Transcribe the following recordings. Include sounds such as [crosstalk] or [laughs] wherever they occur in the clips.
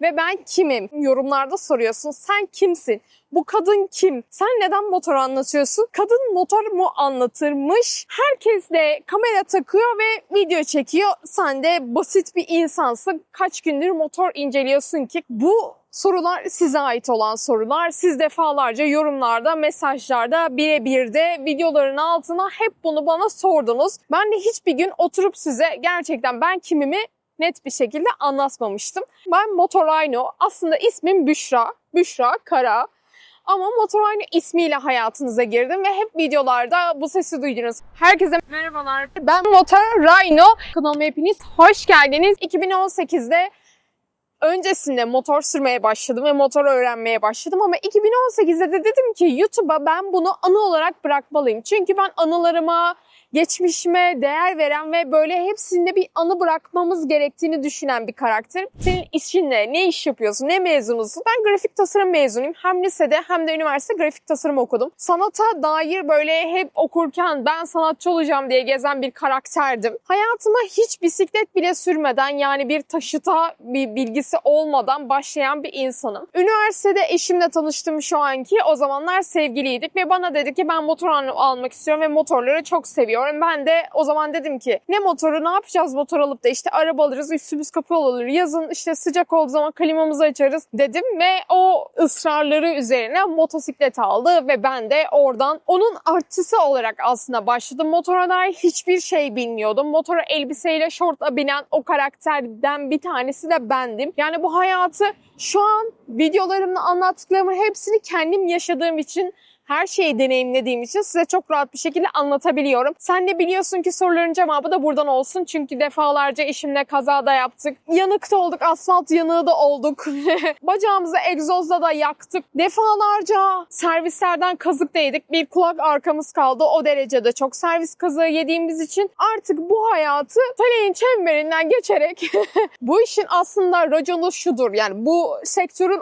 Ve ben kimim? Yorumlarda soruyorsun. Sen kimsin? Bu kadın kim? Sen neden motor anlatıyorsun? Kadın motor mu anlatırmış? Herkes de kamera takıyor ve video çekiyor. Sen de basit bir insansın. Kaç gündür motor inceliyorsun ki? Bu sorular size ait olan sorular. Siz defalarca yorumlarda, mesajlarda, birebir de videoların altına hep bunu bana sordunuz. Ben de hiçbir gün oturup size gerçekten ben kimimi net bir şekilde anlatmamıştım. Ben Motorayno. Aslında ismim Büşra. Büşra Kara. Ama Motorayno ismiyle hayatınıza girdim ve hep videolarda bu sesi duydunuz. Herkese merhabalar. Ben Motorayno. Kanalıma hepiniz hoş geldiniz. 2018'de öncesinde motor sürmeye başladım ve motor öğrenmeye başladım ama 2018'de de dedim ki YouTube'a ben bunu anı olarak bırakmalıyım. Çünkü ben anılarıma, geçmişime değer veren ve böyle hepsinde bir anı bırakmamız gerektiğini düşünen bir karakter. Senin işin ne? Ne iş yapıyorsun? Ne mezunusun? Ben grafik tasarım mezunuyum. Hem lisede hem de üniversite grafik tasarım okudum. Sanata dair böyle hep okurken ben sanatçı olacağım diye gezen bir karakterdim. Hayatıma hiç bisiklet bile sürmeden yani bir taşıta bir bilgisi olmadan başlayan bir insanım. Üniversitede eşimle tanıştım şu anki. O zamanlar sevgiliydik ve bana dedi ki ben motor al- almak istiyorum ve motorları çok seviyorum. Ben de o zaman dedim ki ne motoru ne yapacağız motor alıp da işte araba alırız üstümüz kapalı olur. Yazın işte sıcak olduğu zaman klimamızı açarız dedim ve o ısrarları üzerine motosiklet aldı ve ben de oradan onun artçısı olarak aslında başladım. Motora dair hiçbir şey bilmiyordum. Motora elbiseyle şortla binen o karakterden bir tanesi de bendim. Yani bu hayatı şu an videolarımda anlattıklarımın hepsini kendim yaşadığım için her şeyi deneyimlediğim için size çok rahat bir şekilde anlatabiliyorum. Sen de biliyorsun ki soruların cevabı da buradan olsun. Çünkü defalarca eşimle kaza da yaptık. Yanıkta olduk, asfalt yanığı da olduk. [laughs] Bacağımızı egzozla da yaktık. Defalarca servislerden kazık da. Bir kulak arkamız kaldı. O derecede çok servis kazığı yediğimiz için artık bu hayatı taleyin çemberinden geçerek [laughs] bu işin aslında raconu şudur. Yani bu sektörün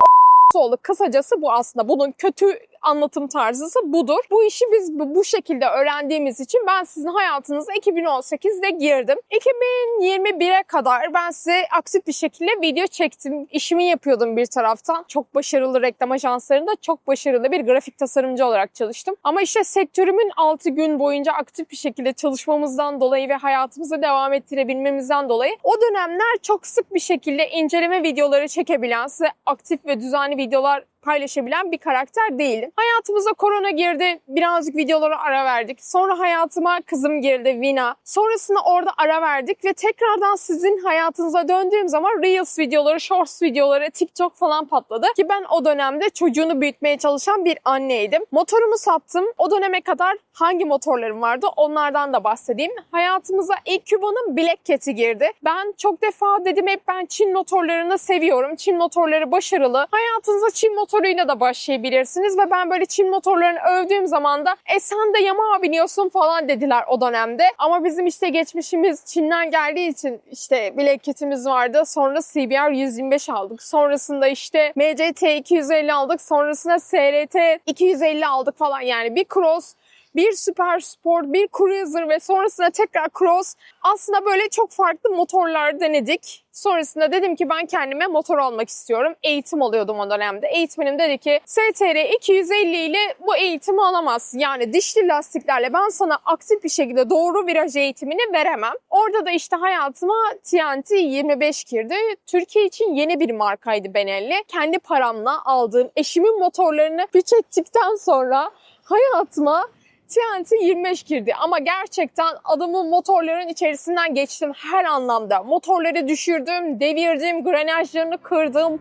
oldu. Kısacası bu aslında. Bunun kötü anlatım tarzısı budur. Bu işi biz bu şekilde öğrendiğimiz için ben sizin hayatınıza 2018'de girdim. 2021'e kadar ben size aktif bir şekilde video çektim. İşimi yapıyordum bir taraftan. Çok başarılı reklam ajanslarında çok başarılı bir grafik tasarımcı olarak çalıştım. Ama işte sektörümün 6 gün boyunca aktif bir şekilde çalışmamızdan dolayı ve hayatımızı devam ettirebilmemizden dolayı o dönemler çok sık bir şekilde inceleme videoları çekebilen, size aktif ve düzenli videolar paylaşabilen bir karakter değilim. Hayatımıza korona girdi. Birazcık videolara ara verdik. Sonra hayatıma kızım girdi Vina. Sonrasında orada ara verdik ve tekrardan sizin hayatınıza döndüğüm zaman Reels videoları, Shorts videoları, TikTok falan patladı. Ki ben o dönemde çocuğunu büyütmeye çalışan bir anneydim. Motorumu sattım. O döneme kadar hangi motorlarım vardı onlardan da bahsedeyim. Hayatımıza ilk Cuba'nın Black Cat'i girdi. Ben çok defa dedim hep ben Çin motorlarını seviyorum. Çin motorları başarılı. Hayatınıza Çin motoruyla da başlayabilirsiniz ve ben böyle Çin motorlarını övdüğüm zaman da e sen de Yamaha biniyorsun falan dediler o dönemde. Ama bizim işte geçmişimiz Çin'den geldiği için işte Black Cat'imiz vardı. Sonra CBR 125 aldık. Sonrasında işte MCT 250 aldık. Sonrasında SRT 250 aldık falan yani bir cross bir süper sport, bir cruiser ve sonrasında tekrar cross. Aslında böyle çok farklı motorlar denedik. Sonrasında dedim ki ben kendime motor almak istiyorum. Eğitim alıyordum o dönemde. Eğitmenim dedi ki STR 250 ile bu eğitimi alamazsın. Yani dişli lastiklerle ben sana aktif bir şekilde doğru viraj eğitimini veremem. Orada da işte hayatıma TNT 25 girdi. Türkiye için yeni bir markaydı Benelli. Kendi paramla aldığım eşimin motorlarını piç ettikten sonra hayatıma TNT 25 girdi ama gerçekten adamın motorların içerisinden geçtim her anlamda. Motorları düşürdüm, devirdim, grenajlarını kırdım,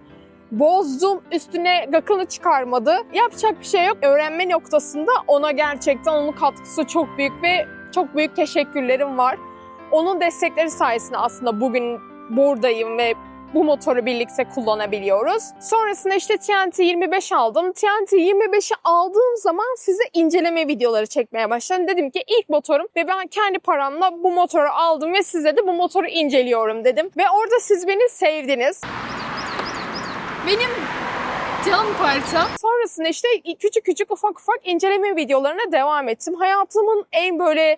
bozdum, üstüne gakını çıkarmadı. Yapacak bir şey yok. Öğrenme noktasında ona gerçekten onun katkısı çok büyük ve çok büyük teşekkürlerim var. Onun destekleri sayesinde aslında bugün buradayım ve bu motoru birlikte kullanabiliyoruz. Sonrasında işte TNT 25 aldım. TNT 25'i aldığım zaman size inceleme videoları çekmeye başladım. Dedim ki ilk motorum ve ben kendi paramla bu motoru aldım ve size de bu motoru inceliyorum dedim. Ve orada siz beni sevdiniz. Benim canım parçam. Sonrasında işte küçük küçük ufak ufak inceleme videolarına devam ettim. Hayatımın en böyle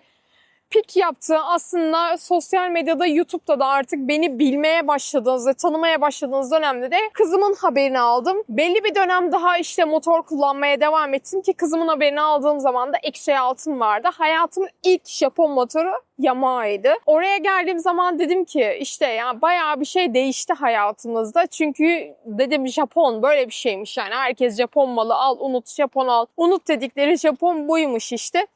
pik yaptı. Aslında sosyal medyada, YouTube'da da artık beni bilmeye başladığınız ve tanımaya başladığınız dönemde de kızımın haberini aldım. Belli bir dönem daha işte motor kullanmaya devam ettim ki kızımın haberini aldığım zaman da ekşi altın vardı. Hayatımın ilk Japon motoru Yamaha'ydı. Oraya geldiğim zaman dedim ki işte ya bayağı bir şey değişti hayatımızda. Çünkü dedim Japon böyle bir şeymiş yani. Herkes Japon malı al, unut Japon al. Unut dedikleri Japon buymuş işte.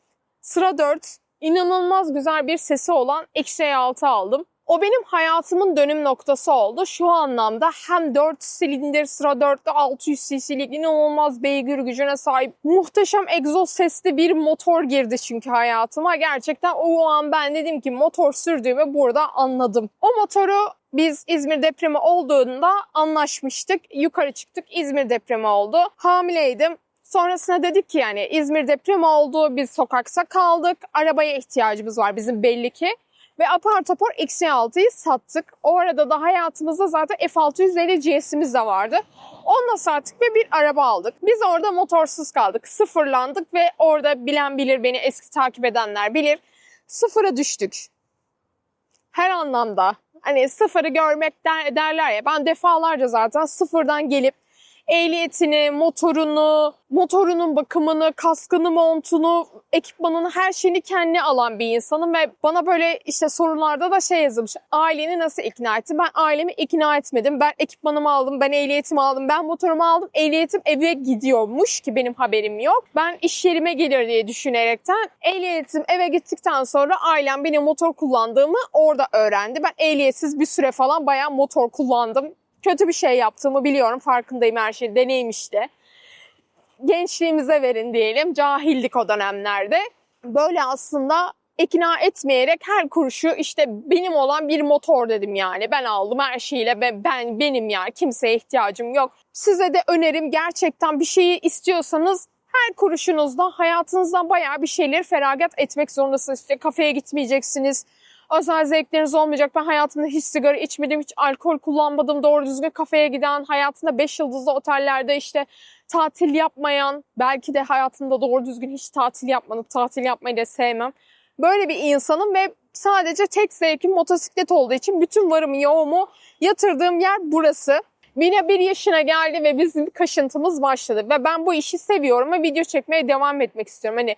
Sıra 4. İnanılmaz güzel bir sesi olan Ekşi 6 aldım. O benim hayatımın dönüm noktası oldu. Şu anlamda hem 4 silindir sıra 4'te 600 cc'lik inanılmaz beygir gücüne sahip muhteşem egzoz sesli bir motor girdi çünkü hayatıma. Gerçekten o an ben dedim ki motor sürdüğümü burada anladım. O motoru biz İzmir depremi olduğunda anlaşmıştık. Yukarı çıktık. İzmir depremi oldu. Hamileydim. Sonrasında dedik ki yani İzmir depremi oldu. Biz sokakta kaldık. Arabaya ihtiyacımız var bizim belli ki. Ve apar topar eksi 6'yı sattık. O arada da hayatımızda zaten F650 GS'imiz de vardı. Onu da sattık ve bir araba aldık. Biz orada motorsuz kaldık. Sıfırlandık ve orada bilen bilir beni eski takip edenler bilir. Sıfıra düştük. Her anlamda. Hani sıfırı görmek der, derler ya. Ben defalarca zaten sıfırdan gelip ehliyetini, motorunu, motorunun bakımını, kaskını, montunu, ekipmanını, her şeyini kendi alan bir insanım ve bana böyle işte sorularda da şey yazılmış. Aileni nasıl ikna ettin? Ben ailemi ikna etmedim. Ben ekipmanımı aldım, ben ehliyetimi aldım, ben motorumu aldım. Ehliyetim eve gidiyormuş ki benim haberim yok. Ben iş yerime gelir diye düşünerekten ehliyetim eve gittikten sonra ailem benim motor kullandığımı orada öğrendi. Ben ehliyetsiz bir süre falan bayağı motor kullandım kötü bir şey yaptığımı biliyorum. Farkındayım her şey. Deneyim işte. Gençliğimize verin diyelim. Cahildik o dönemlerde. Böyle aslında ikna etmeyerek her kuruşu işte benim olan bir motor dedim yani. Ben aldım her şeyle ben, ben benim ya kimseye ihtiyacım yok. Size de önerim gerçekten bir şeyi istiyorsanız her kuruşunuzda hayatınızdan bayağı bir şeyleri feragat etmek zorundasınız. İşte kafeye gitmeyeceksiniz özel zevkleriniz olmayacak. Ben hayatımda hiç sigara içmedim, hiç alkol kullanmadım. Doğru düzgün kafeye giden, hayatında 5 yıldızlı otellerde işte tatil yapmayan, belki de hayatımda doğru düzgün hiç tatil yapmadım. Tatil yapmayı da sevmem. Böyle bir insanım ve sadece tek zevkim motosiklet olduğu için bütün varımı yoğumu yatırdığım yer burası. Mine bir yaşına geldi ve bizim kaşıntımız başladı. Ve ben bu işi seviyorum ve video çekmeye devam etmek istiyorum. Hani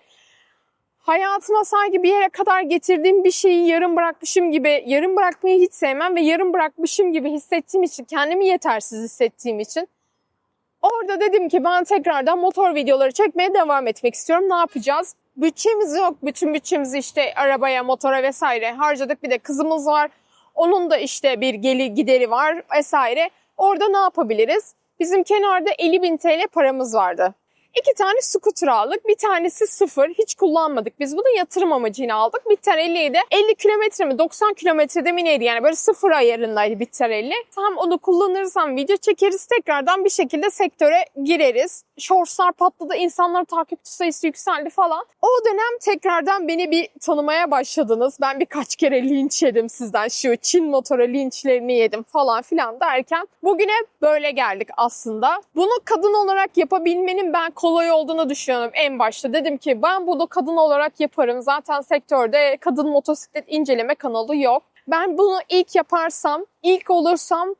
hayatıma sanki bir yere kadar getirdiğim bir şeyi yarım bırakmışım gibi, yarım bırakmayı hiç sevmem ve yarım bırakmışım gibi hissettiğim için, kendimi yetersiz hissettiğim için orada dedim ki ben tekrardan motor videoları çekmeye devam etmek istiyorum. Ne yapacağız? Bütçemiz yok. Bütün bütçemizi işte arabaya, motora vesaire harcadık. Bir de kızımız var. Onun da işte bir geli gideri var vesaire. Orada ne yapabiliriz? Bizim kenarda 50 bin TL paramız vardı. İki tane scooter aldık. Bir tanesi sıfır. Hiç kullanmadık. Biz bunu yatırım amacıyla aldık. Bitter 50'yi de 50 kilometre mi 90 kilometrede mi neydi yani böyle sıfır ayarındaydı Bitter 50. Tam onu kullanırız hem video çekeriz tekrardan bir şekilde sektöre gireriz. Shortslar patladı. insanlar takipçi sayısı yükseldi falan. O dönem tekrardan beni bir tanımaya başladınız. Ben birkaç kere linç yedim sizden. Şu Çin motoru linçlerini yedim falan filan derken bugüne böyle geldik aslında. Bunu kadın olarak yapabilmenin ben kolay olduğunu düşünüyorum en başta. Dedim ki ben bunu kadın olarak yaparım. Zaten sektörde kadın motosiklet inceleme kanalı yok. Ben bunu ilk yaparsam, ilk olursam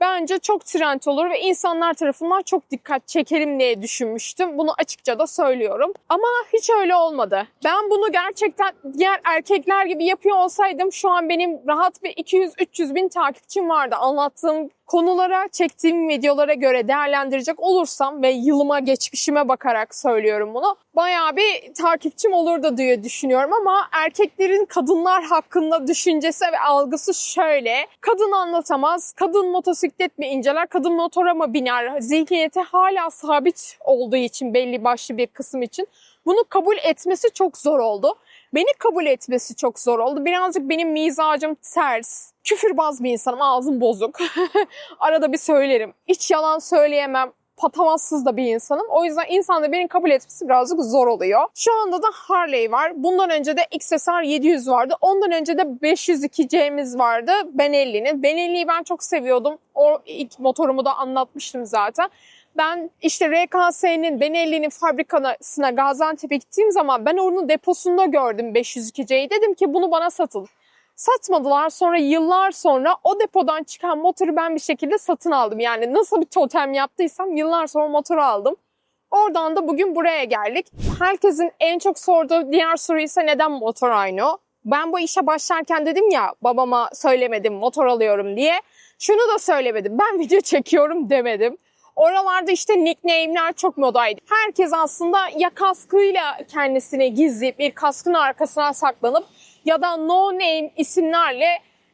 bence çok trend olur ve insanlar tarafından çok dikkat çekerim diye düşünmüştüm. Bunu açıkça da söylüyorum. Ama hiç öyle olmadı. Ben bunu gerçekten diğer erkekler gibi yapıyor olsaydım şu an benim rahat bir 200-300 bin takipçim vardı. Anlattığım konulara, çektiğim videolara göre değerlendirecek olursam ve yılıma, geçmişime bakarak söylüyorum bunu. Bayağı bir takipçim olurdu diye düşünüyorum ama erkeklerin kadınlar hakkında düşüncesi ve algısı şöyle. Kadın anlatamaz, kadın motosiklet mi inceler, kadın motora mı biner? Zihniyeti hala sabit olduğu için belli başlı bir kısım için bunu kabul etmesi çok zor oldu. Beni kabul etmesi çok zor oldu. Birazcık benim mizacım ters. Küfürbaz bir insanım, ağzım bozuk. [laughs] Arada bir söylerim. Hiç yalan söyleyemem patavatsız da bir insanım. O yüzden insanın beni kabul etmesi birazcık zor oluyor. Şu anda da Harley var. Bundan önce de XSR 700 vardı. Ondan önce de 502C'miz vardı. Benelli'nin. Benelli'yi ben çok seviyordum. O ilk motorumu da anlatmıştım zaten. Ben işte RKS'nin Benelli'nin fabrikasına Gaziantep'e gittiğim zaman ben onun deposunda gördüm 502C'yi. Dedim ki bunu bana satın. Satmadılar. Sonra yıllar sonra o depodan çıkan motoru ben bir şekilde satın aldım. Yani nasıl bir totem yaptıysam yıllar sonra motoru aldım. Oradan da bugün buraya geldik. Herkesin en çok sorduğu diğer soru ise neden motor aynı? Ben bu işe başlarken dedim ya babama söylemedim motor alıyorum diye. Şunu da söylemedim. Ben video çekiyorum demedim. Oralarda işte nickname'ler çok modaydı. Herkes aslında ya kaskıyla kendisini gizleyip bir kaskın arkasına saklanıp ya da no name isimlerle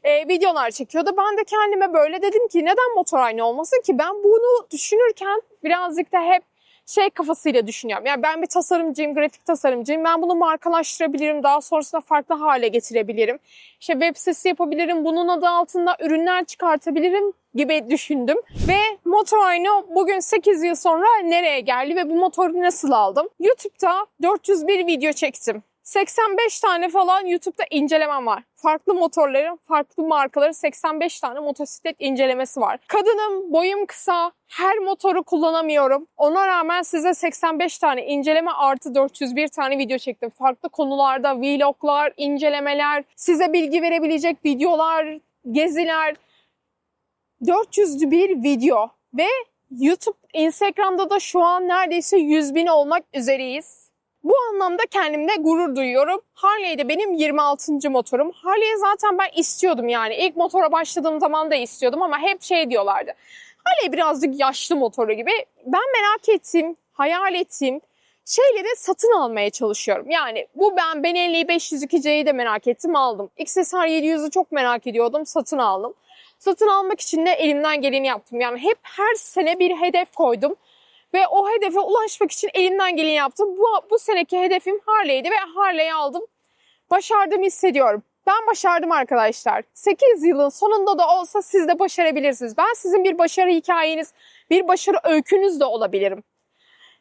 e, videolar çekiyordu. Ben de kendime böyle dedim ki neden motor aynı olmasın ki? Ben bunu düşünürken birazcık da hep şey kafasıyla düşünüyorum. Yani ben bir tasarımcıyım, grafik tasarımcıyım. Ben bunu markalaştırabilirim. Daha sonrasında farklı hale getirebilirim. İşte web sitesi yapabilirim. Bunun adı altında ürünler çıkartabilirim gibi düşündüm. Ve Motorino bugün 8 yıl sonra nereye geldi ve bu motoru nasıl aldım? YouTube'da 401 video çektim. 85 tane falan YouTube'da incelemem var. Farklı motorların, farklı markaların 85 tane motosiklet incelemesi var. Kadınım, boyum kısa, her motoru kullanamıyorum. Ona rağmen size 85 tane inceleme artı 401 tane video çektim. Farklı konularda vloglar, incelemeler, size bilgi verebilecek videolar, geziler. 401 video ve YouTube, Instagram'da da şu an neredeyse 100 bin olmak üzereyiz. Bu anlamda kendimde gurur duyuyorum. Harley de benim 26. motorum. Harley'i zaten ben istiyordum yani. İlk motora başladığım zaman da istiyordum ama hep şey diyorlardı. Harley birazcık yaşlı motoru gibi. Ben merak ettiğim, hayal ettiğim şeyleri satın almaya çalışıyorum. Yani bu ben Benelli 502C'yi de merak ettim aldım. XSR 700'ü çok merak ediyordum satın aldım. Satın almak için de elimden geleni yaptım. Yani hep her sene bir hedef koydum. Ve o hedefe ulaşmak için elimden geleni yaptım. Bu, bu seneki hedefim Harley'di ve Harley'i aldım. Başardığımı hissediyorum. Ben başardım arkadaşlar. 8 yılın sonunda da olsa siz de başarabilirsiniz. Ben sizin bir başarı hikayeniz, bir başarı öykünüz de olabilirim.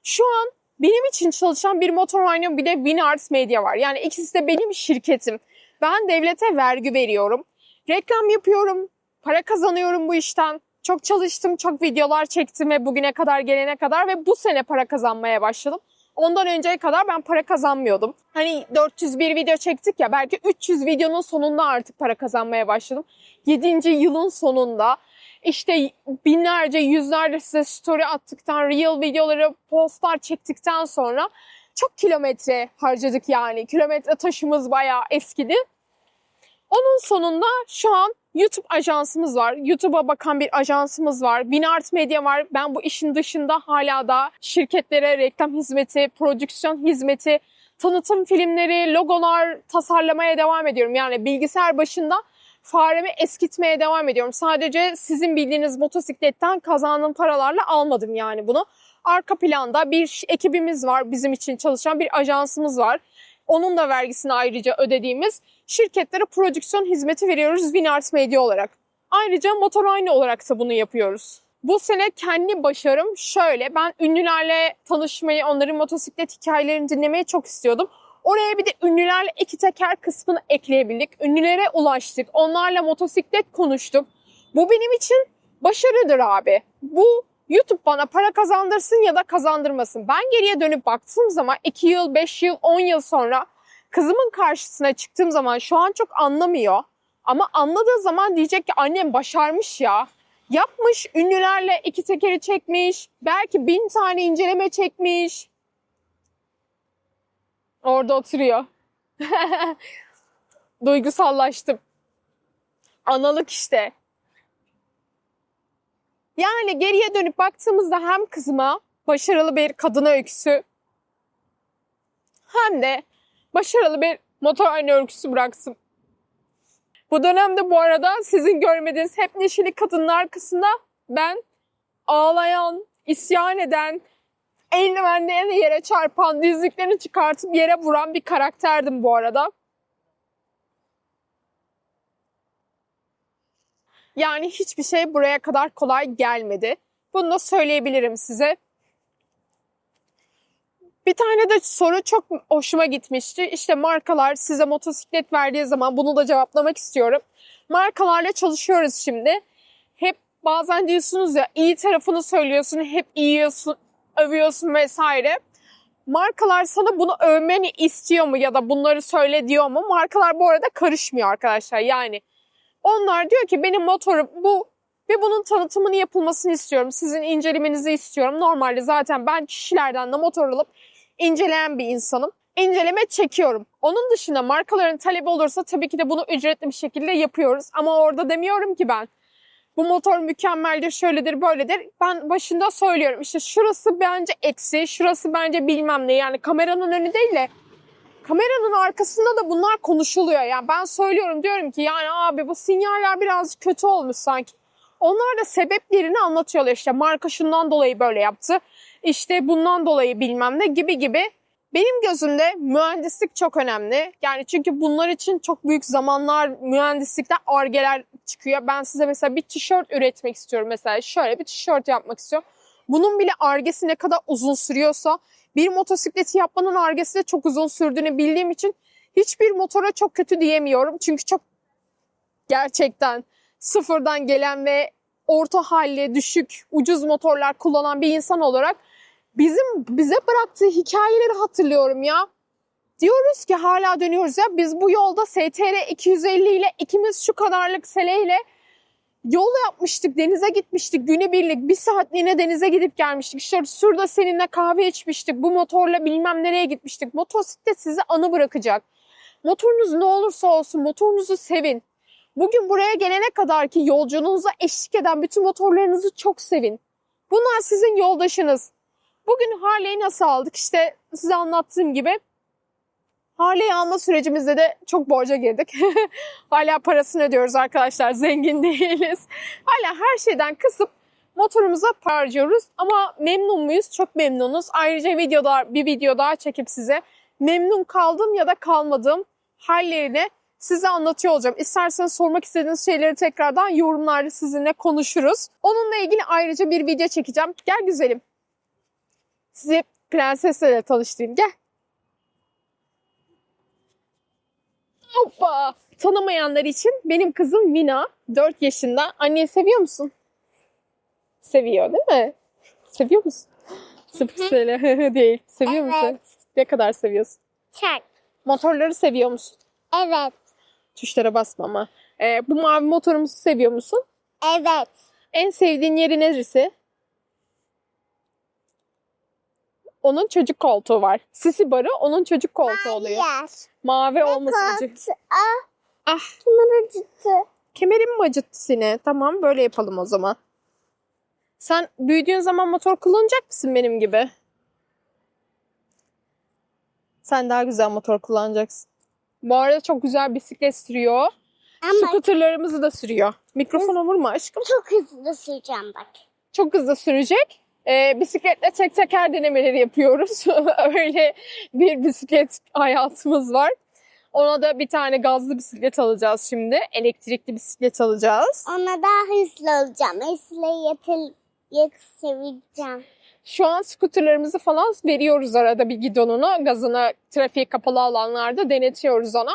Şu an benim için çalışan bir Motorhane bir de WinArts Media var. Yani ikisi de benim şirketim. Ben devlete vergi veriyorum. Reklam yapıyorum. Para kazanıyorum bu işten. Çok çalıştım, çok videolar çektim ve bugüne kadar gelene kadar ve bu sene para kazanmaya başladım. Ondan önceye kadar ben para kazanmıyordum. Hani 401 video çektik ya belki 300 videonun sonunda artık para kazanmaya başladım. 7. yılın sonunda işte binlerce, yüzlerce size story attıktan, real videoları, postlar çektikten sonra çok kilometre harcadık yani. Kilometre taşımız bayağı eskidi. Onun sonunda şu an YouTube ajansımız var. YouTube'a bakan bir ajansımız var. Winart Media var. Ben bu işin dışında hala da şirketlere reklam hizmeti, prodüksiyon hizmeti, tanıtım filmleri, logolar tasarlamaya devam ediyorum. Yani bilgisayar başında faremi eskitmeye devam ediyorum. Sadece sizin bildiğiniz motosikletten kazandığım paralarla almadım yani bunu. Arka planda bir ekibimiz var bizim için çalışan bir ajansımız var. Onun da vergisini ayrıca ödediğimiz şirketlere prodüksiyon hizmeti veriyoruz Winart Media olarak. Ayrıca Motorayne olarak da bunu yapıyoruz. Bu sene kendi başarım şöyle. Ben ünlülerle tanışmayı, onların motosiklet hikayelerini dinlemeyi çok istiyordum. Oraya bir de ünlülerle iki teker kısmını ekleyebildik. Ünlülere ulaştık. Onlarla motosiklet konuştuk. Bu benim için başarıdır abi. Bu YouTube bana para kazandırsın ya da kazandırmasın. Ben geriye dönüp baktığım zaman 2 yıl, 5 yıl, 10 yıl sonra kızımın karşısına çıktığım zaman şu an çok anlamıyor. Ama anladığı zaman diyecek ki annem başarmış ya. Yapmış, ünlülerle iki tekeri çekmiş, belki bin tane inceleme çekmiş. Orada oturuyor. [laughs] Duygusallaştım. Analık işte. Yani geriye dönüp baktığımızda hem kızıma başarılı bir kadın öyküsü hem de başarılı bir motor aynı öyküsü bıraksın. Bu dönemde bu arada sizin görmediğiniz hep neşeli kadının arkasında ben ağlayan, isyan eden, eldivenlerini yere çarpan, dizliklerini çıkartıp yere vuran bir karakterdim bu arada. Yani hiçbir şey buraya kadar kolay gelmedi. Bunu da söyleyebilirim size. Bir tane de soru çok hoşuma gitmişti. İşte markalar size motosiklet verdiği zaman bunu da cevaplamak istiyorum. Markalarla çalışıyoruz şimdi. Hep bazen diyorsunuz ya iyi tarafını söylüyorsun, hep iyiyorsun, övüyorsun vesaire. Markalar sana bunu övmeni istiyor mu ya da bunları söyle diyor mu? Markalar bu arada karışmıyor arkadaşlar. Yani onlar diyor ki benim motorum bu ve bunun tanıtımını yapılmasını istiyorum. Sizin incelemenizi istiyorum. Normalde zaten ben kişilerden de motor alıp inceleyen bir insanım. İnceleme çekiyorum. Onun dışında markaların talebi olursa tabii ki de bunu ücretli bir şekilde yapıyoruz. Ama orada demiyorum ki ben bu motor mükemmeldir, şöyledir, böyledir. Ben başında söylüyorum işte şurası bence eksi, şurası bence bilmem ne. Yani kameranın önü değil de kameranın arkasında da bunlar konuşuluyor. Yani ben söylüyorum diyorum ki yani abi bu sinyaller birazcık kötü olmuş sanki. Onlar da sebeplerini anlatıyorlar işte marka şundan dolayı böyle yaptı. İşte bundan dolayı bilmem ne gibi gibi. Benim gözümde mühendislik çok önemli. Yani çünkü bunlar için çok büyük zamanlar mühendislikte argeler çıkıyor. Ben size mesela bir tişört üretmek istiyorum. Mesela şöyle bir tişört yapmak istiyorum. Bunun bile argesi ne kadar uzun sürüyorsa bir motosikleti yapmanın argesi de çok uzun sürdüğünü bildiğim için hiçbir motora çok kötü diyemiyorum. Çünkü çok gerçekten sıfırdan gelen ve orta halli, düşük, ucuz motorlar kullanan bir insan olarak bizim bize bıraktığı hikayeleri hatırlıyorum ya. Diyoruz ki hala dönüyoruz ya biz bu yolda STR 250 ile ikimiz şu kadarlık seleyle yol yapmıştık, denize gitmiştik günübirlik bir saatliğine denize gidip gelmiştik. İşte şurada seninle kahve içmiştik, bu motorla bilmem nereye gitmiştik. Motosiklet size anı bırakacak. Motorunuz ne olursa olsun motorunuzu sevin. Bugün buraya gelene kadar ki yolculuğunuza eşlik eden bütün motorlarınızı çok sevin. Bunlar sizin yoldaşınız. Bugün Harley'i nasıl aldık? İşte size anlattığım gibi Harley'i alma sürecimizde de çok borca girdik. [laughs] Hala parasını ödüyoruz arkadaşlar. Zengin [laughs] değiliz. Hala her şeyden kısıp motorumuza para harcıyoruz. Ama memnun muyuz? Çok memnunuz. Ayrıca videoda bir video daha çekip size memnun kaldım ya da kalmadığım hallerini size anlatıyor olacağım. İsterseniz sormak istediğiniz şeyleri tekrardan yorumlarda sizinle konuşuruz. Onunla ilgili ayrıca bir video çekeceğim. Gel güzelim. Sizi prensesle tanıştırayım. Gel. Hoppa. Tanımayanlar için benim kızım Mina. 4 yaşında. Anneyi seviyor musun? Seviyor değil mi? Seviyor musun? Sıfır söyle. [laughs] Değil. Seviyor musun? Evet. Ne kadar seviyorsun? Çak. Motorları seviyor musun? Evet. Tuşlara basma ama. Ee, bu mavi motorumuzu seviyor musun? Evet. En sevdiğin yeri neresi? Onun çocuk koltuğu var. Sisi barı onun çocuk koltuğu oluyor. Yer. Mavi olması. Kart. Ah. Ah Bunlar acıttı. kemerim mi acıttı seni? Tamam böyle yapalım o zaman. Sen büyüdüğün zaman motor kullanacak mısın benim gibi? Sen daha güzel motor kullanacaksın. Bu arada çok güzel bisiklet sürüyor. Ama Scooterlarımızı da sürüyor. Mikrofona vurma aşkım. çok hızlı süreceğim bak. Çok hızlı sürecek. Ee, bisikletle tek teker denemeleri yapıyoruz. [laughs] Öyle bir bisiklet hayatımız var. Ona da bir tane gazlı bisiklet alacağız şimdi. Elektrikli bisiklet alacağız. Ona daha hızlı olacağım. Hızlı yetil yetişebileceğim. Şu an skuterlarımızı falan veriyoruz arada bir gidonunu. Gazını trafiğe kapalı alanlarda denetiyoruz ona.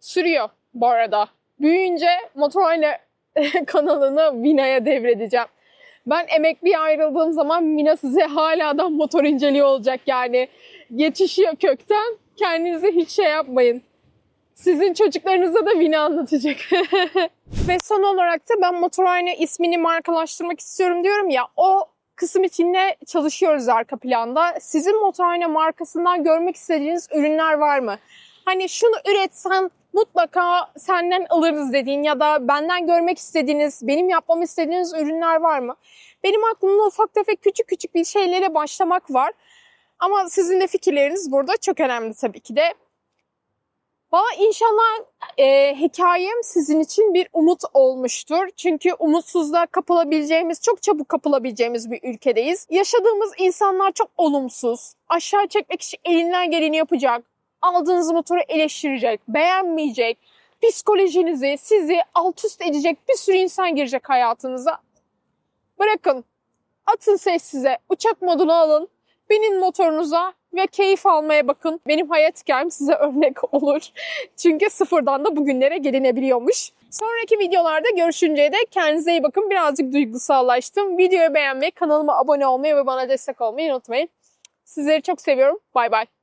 Sürüyor bu arada. Büyüyünce motorhane [laughs] kanalını Vina'ya devredeceğim. Ben emekliye ayrıldığım zaman Mina size hala da motor inceliyor olacak yani. Yetişiyor kökten. Kendinize hiç şey yapmayın. Sizin çocuklarınıza da Vina anlatacak. [laughs] Ve son olarak da ben Motorhane ismini markalaştırmak istiyorum diyorum ya. O kısım için de çalışıyoruz arka planda. Sizin Motorhane markasından görmek istediğiniz ürünler var mı? Hani şunu üretsen mutlaka senden alırız dediğin ya da benden görmek istediğiniz, benim yapmamı istediğiniz ürünler var mı? Benim aklımda ufak tefek küçük küçük bir şeylere başlamak var. Ama sizin de fikirleriniz burada çok önemli tabii ki de. Valla inşallah e, hikayem sizin için bir umut olmuştur. Çünkü umutsuzluğa kapılabileceğimiz, çok çabuk kapılabileceğimiz bir ülkedeyiz. Yaşadığımız insanlar çok olumsuz. Aşağı çekmek için elinden geleni yapacak. Aldığınız motoru eleştirecek, beğenmeyecek. Psikolojinizi, sizi alt üst edecek bir sürü insan girecek hayatınıza. Bırakın. Atın sessize. Uçak modunu alın. Binin motorunuza ve keyif almaya bakın. Benim hayat hikayem size [laughs] örnek olur. Çünkü sıfırdan da bugünlere gelinebiliyormuş. Sonraki videolarda görüşünceye dek kendinize iyi bakın. Birazcık duygusallaştım. Videoyu beğenmeyi, kanalıma abone olmayı ve bana destek olmayı unutmayın. Sizleri çok seviyorum. Bay bay.